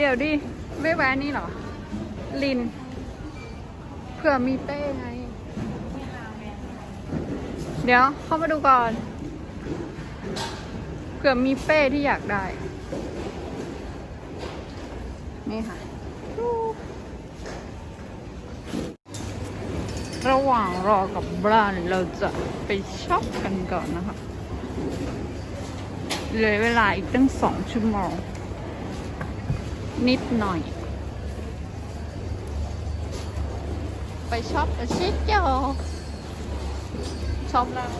เดี๋ยวดิ ไม่แวะนี่เหรอ ลิน เผื่อมีเป้ไง เดี๋ยวเข้ามาดูก่อน เผื่อมีเป้ที่อยากได้ นี่ค่ะ ระหว่างรอกับบ้านเราจะไปช็อปกันก่อนนะคะเหลือเวลาอีกตั้งสองชั่วโมง นิดหน่อย ไปช็อปกันชิจอช็อปแล้ว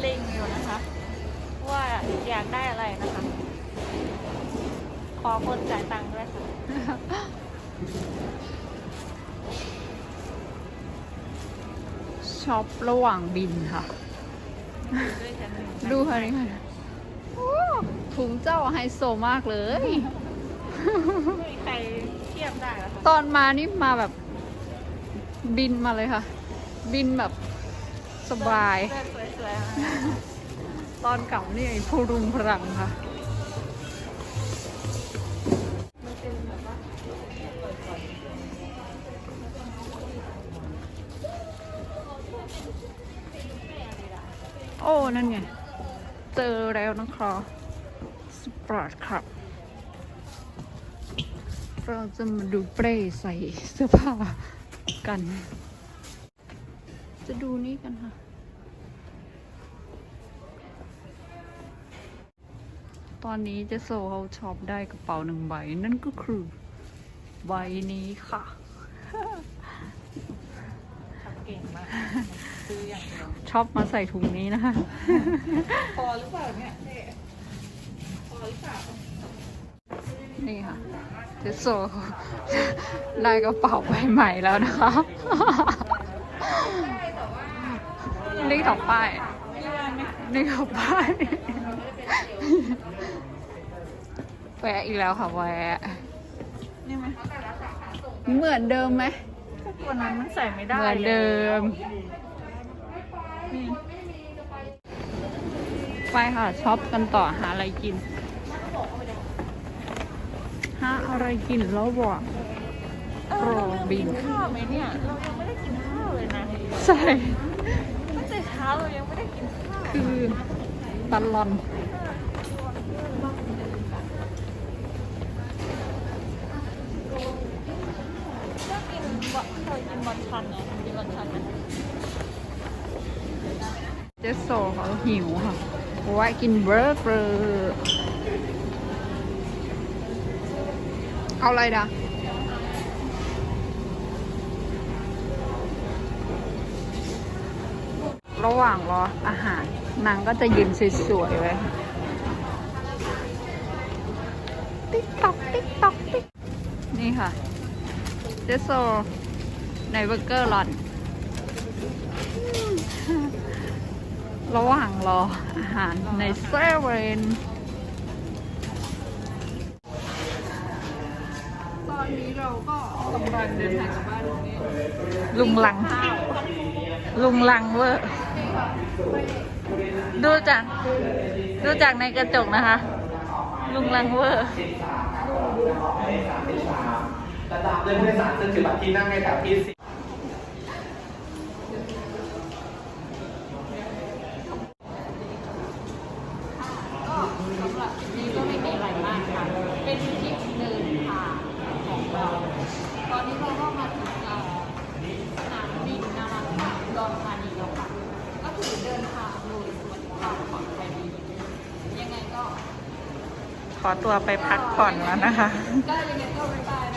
เล็งอยู่นะคะ ว่าอยากได้อะไรนะคะ ขอคนจ่ายตังค์ด้วยค่ะช็อประหว่างบินค่ะ ดูค่ะนี่ค่ะโอ้ถุงเจ้าไฮโซมากเลย ไม่มีใครเทียบได้แล้วค่ะตอนมานี่มาแบบบินมาเลยค่ะ บินแบบสบายเลือกสวยๆมาตอนกลับนี่พูรุงพรังค่ะ มันเป็นแบบว่าเปิดก่อนโอ้ นั่นไง เจอแล้วนะคะสปอร์ตครับ เราจะมาดูเปรย์ใส่เสื้อผ้ากัน จะดูนี่กันค่ะ ตอนนี้เจโซเขาช็อปได้กระเป๋าหนึ่งใบ นั่นก็คือใบนี้ค่ะทำเก่งมากซื้ออย่างเดียวช็อปมาใส่ถุงนี้นะคะ พอหรือเปล่าเนี่ยพอหรือเปล่า นี่ค่ะเจสโซได้กระเป๋าใบใหม่แล้วนะคะนี่ของป้ายไม่ได้ไหมนี่ของป้ายแวะอีกแล้วค่ะแวะนี่ไหมเหมือนเดิมไหมก็ตัวนั้นมันใส่ไม่ได้เหมือนเดิมนี่ไปค่ะช็อปกันต่อหาอะไรกิน หาอะไรกินแล้วบอกเออเราลืมกินข้าวไหมเนี่ย เรายังไม่ได้กินข้าวเลยนะใช่ ตั้งแต่เช้าเรายังไม่ได้กินข้าวคือตลอนก็กินบะเคยกินบอลชันไงกินบอลชันไหมเจสโซเขาหิวค่ะไว้กินเบอร์เกอร์ เอาอะไรดะระหว่างรออาหารนางก็จะยืนสวยๆไว้ติ๊กตอกติ๊กตอกติ๊กนี่ค่ะ เจสโซในเบอร์เกอร์หลอน ระหว่างรออาหารในเซเว่น ตอนนี้เราก็กำลังเดินทางกลับบ้านนี้ลุงลัง ลุงลังเวอร์ดูจาก ดูจากในกระจกนะคะ ลุงลังเวอร์และตามด้วยผู้โดยสารซึ่งถือบัตรที่นั่งในแถวที่สี่ก็สำหรับนี้ก็ไม่มีอะไรมากค่ะ เป็นทริปเดินทางของเรา ตอนนี้เราก็มาถึงเอ่อสนามบินนานา ชาติอุดอนธานีแล้วค่ะก็คือเดินทางโดยสวัสดิภาพปลอดภัยดียังไงก็ ขอตัวไปพักผ่อนแล้วนะคะ ก็ยังไงก็บ๊ายบาย